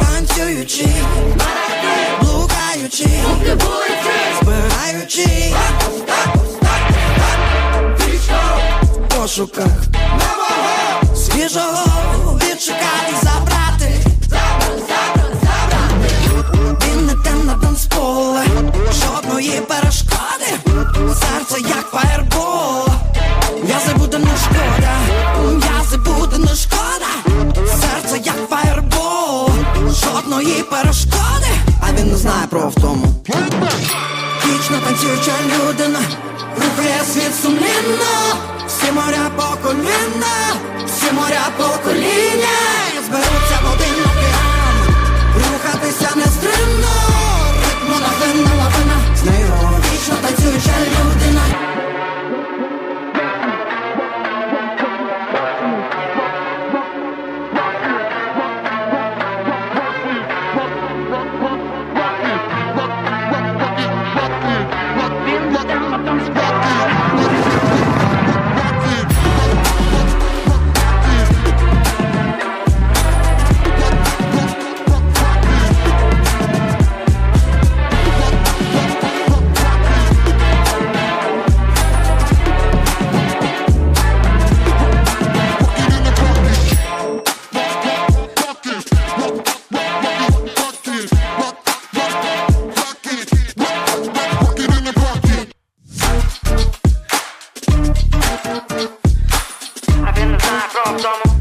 танцюючи, блукаючи, збираючи в пошуках свіжого відшукати, забрати, він не темна танцполе, жодної перешкоди, серце як. Жодної перешкоди, а він не знає про втому. Вічно танцююча людина, stop,